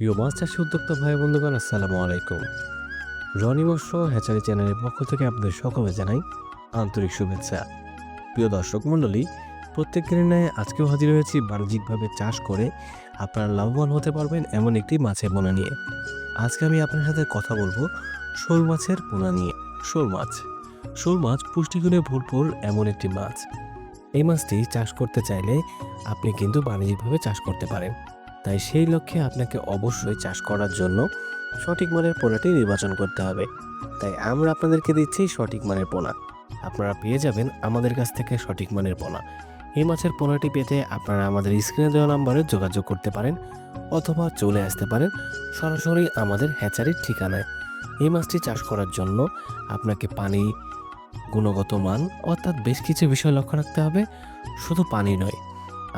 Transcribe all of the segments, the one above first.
প্রিয় মাছ চাষি উদ্যোক্তা ভাই বন্ধুগণ, আসসালামু আলাইকুম। রনি মৎস্য হ্যাচারি চ্যানেলের পক্ষ থেকে আপনাদের সকলে জানাই আন্তরিক শুভেচ্ছা। প্রিয় দর্শক মণ্ডলী, প্রত্যেক ন্যায় আজকেও হাজির হয়েছি বাণিজ্যিকভাবে চাষ করে আপনারা লাভবান হতে পারবেন এমন একটি মাছের পোনা নিয়ে। আজকে আমি আপনার সাথে কথা বলব শোল মাছের পোনা নিয়ে। শোল মাছ। শোল মাছ পুষ্টিগুণে ভরপুর এমন একটি মাছ। এই মাছটি চাষ করতে চাইলে আপনি কিন্তু বাণিজ্যিকভাবে চাষ করতে পারেন। তাই সেই লক্ষ্যে আপনাকে অবশ্যই চাষ করার জন্য সঠিক মানের পোনাটি নির্বাচন করতে হবে। তাই আমরা আপনাদেরকে দিচ্ছি সঠিক মানের পোনা। আপনারা পেয়ে যাবেন আমাদের কাছ থেকে সঠিক মানের পোনা। এই মাছের পোনাটি পেতে আপনারা আমাদের স্ক্রিনে দেওয়া নাম্বারে যোগাযোগ করতে পারেন অথবা চলে আসতে পারেন সরাসরি আমাদের হ্যাচারির ঠিকানায়। এই মাছটি চাষ করার জন্য আপনাকে পানি, গুণগত মান অর্থাৎ বেশ কিছু বিষয় লক্ষ্য রাখতে হবে। শুধু পানি নয়,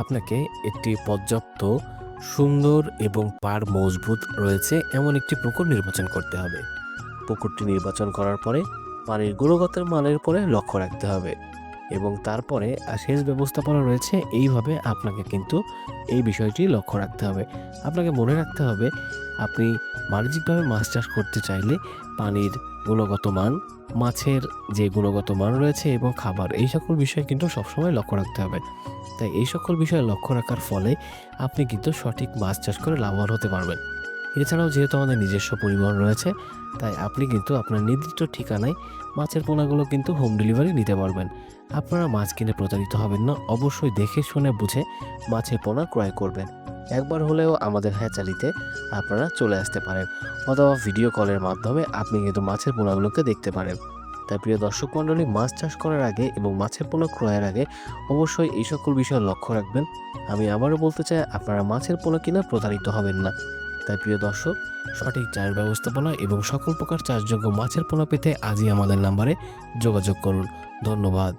আপনাকে একটি পর্যাপ্ত সুন্দর এবং পার মজবুত রয়েছে এমন একটি পুকুর নির্বাচন করতে হবে। পুকুরটি নির্বাচন করার পরে পানির গুণগত মানের উপরে লক্ষ্য রাখতে হবে এবং তারপরে সেচ ব্যবস্থাপনা রয়েছে এইভাবে আপনাকে কিন্তু এই বিষয়টি লক্ষ্য রাখতে হবে। আপনাকে মনে রাখতে হবে আপনি বাণিজ্যিকভাবে মাছ চাষ করতে চাইলে পানির গুণগত মান, মাছের যে গুণগত মান রয়েছে এবং খাবার, এই সকল বিষয় কিন্তু সবসময় লক্ষ্য রাখতে হবে। তাই এই সকল বিষয়ে লক্ষ্য রাখার ফলে আপনি কিন্তু সঠিক মাছ চাষ করে লাভবান হতে পারবেন। এছাড়াও যেহেতু আমাদের নিজস্ব পরিবহন রয়েছে, তাই আপনি কিন্তু আপনার নির্দিষ্ট ঠিকানায় মাছের পোনাগুলো কিন্তু হোম ডেলিভারি নিতে পারবেন। আপনারা মাছ কিনে প্রতারিত হবেন না, অবশ্যই দেখে শুনে বুঝে মাছের পোনা ক্রয় করবেন। একবার হলেও আমাদের হ্যাচারিতে আপনারা চলে আসতে পারেন, অথবা ভিডিও কলের মাধ্যমে আপনি কিন্তু মাছের পোনাগুলোকে দেখতে পারেন। তাই প্রিয় দর্শক মণ্ডলী, মাছ চাষ করার আগে এবং মাছের পোনা ক্রয়ের আগে অবশ্যই এই সকল বিষয়ে লক্ষ্য রাখবেন। আমি আবারও বলতে চাই, আপনারা মাছের পোনা কিনা প্রতারিত হবেন না। তাই প্রিয় দর্শক, সঠিক চাষ ব্যবস্থাপনা এবং সকল প্রকার চাষযোগ্য মাছের পোনা পেতে আজই আমাদের নাম্বারে যোগাযোগ করুন। ধন্যবাদ।